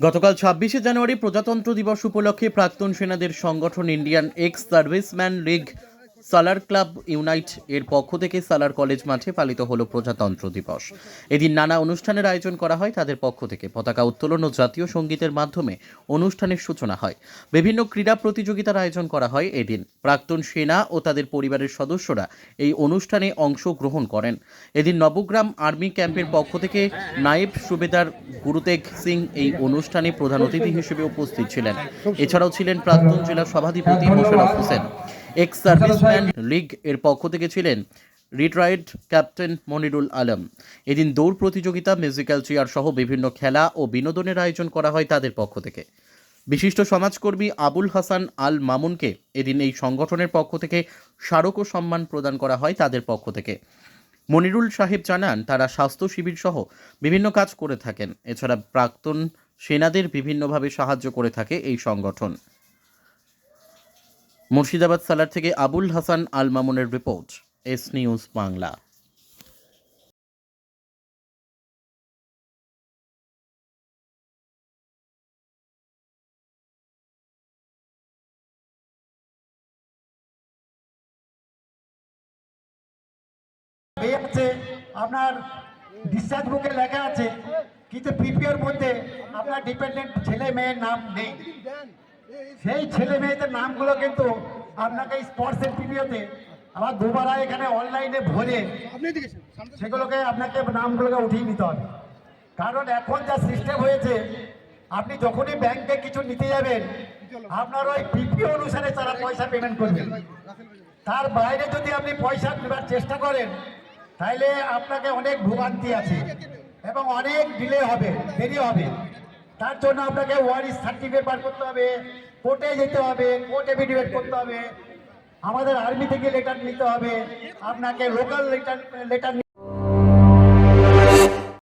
গতকাল ছাব্বিশে জানুয়ারি প্রজাতন্ত্র দিবস উপলক্ষে প্রাক্তন সেনাদের সংগঠন Indian ex serviceman league Salar club unite এর পক্ষ থেকে সালার কলেজ মাঠে পালিত হলো প্রজাতন্ত্র দিবস। এদিন নানা অনুষ্ঠানের আয়োজন করা হয় তাদের পক্ষ থেকে। পতাকা উত্তোলন ও জাতীয় সঙ্গীতের মাধ্যমে অনুষ্ঠানের সূচনা হয়। বিভিন্ন ক্রীড়া প্রতিযোগিতার আয়োজন করা হয় এদিন। প্রাক্তন সেনা ও তাদের পরিবারের সদস্যরা এই অনুষ্ঠানে অংশগ্রহণ করেন। এদিন নবগ্রাম আর্মি ক্যাম্পের পক্ষ থেকে নায়েব সুবেদার গুরুতেগ সিং এই অনুষ্ঠানে প্রধান অতিথি হিসেবে উপস্থিত ছিলেন। এছাড়াও ছিলেন প্রাক্তন জেলা সভাধিপতি Mosharraf Hossain. Ex serviceman league এর পক্ষ থেকে ছিলেন রিটায়ার্ড ক্যাপ্টেন মনিরুল আলম। এদিন দৌড় প্রতিযোগিতা মিউজিক্যাল চেয়ার সহ বিভিন্ন খেলা ও বিনোদনের আয়োজন করা হয় তাদের পক্ষ থেকে। বিশিষ্ট সমাজকর্মী আবুল হাসান আল মামুনকে এদিন এই সংগঠনের পক্ষ থেকে স্মারক ও সম্মান প্রদান করা হয় তাদের পক্ষ থেকে। মনিরুল সাহেব জানান, তারা স্বাস্থ্য শিবির সহ বিভিন্ন কাজ করে থাকেন। এছাড়া প্রাক্তন সেনাদের বিভিন্নভাবে সাহায্য করে থাকে এই সংগঠন। মুর্শিদাবাদ সালার থেকে আবুল হাসান আল মামুনের রিপোর্ট, এস নিউজ বাংলা। আপনার ডিসচার্জ বুকে লেখা আছে, কিন্তু পিপিওর মধ্যে আপনার ডিপেন্ডেন্ট ছেলে মেয়ের নাম নেই। সেই ছেলে মেয়েদের নামগুলো কিন্তু আপনাকে স্পোর্টসের পিপিওতে আবার দুবার এখানে অনলাইনে ভরে সেগুলোকে আপনাকে নামগুলোকে উঠিয়ে নিতে হবে। কারণ এখন যা সিস্টেম হয়েছে আপনি যখনই ব্যাংকে কিছু নিতে যাবেন আপনার ওই পিপিও অনুসারে তারা পয়সা পেমেন্ট করবেন তার বাইরে যদি আপনি পয়সা নেবার চেষ্টা করেন তাহলে আপনাকে অনেক ভোগান্তি আছে এবং অনেক ডিলে হবে দেরি হবে। তার জন্য আপনাকে ওয়ারিস সার্টিফিকেট বার করতে হবে কোর্টে যেতে হবে কোর্ট এফিডেভিট করতে হবে। আমাদের আর্মি থেকে লেটার নিতে হবে, আপনাকে লোকাল লেটার লেটার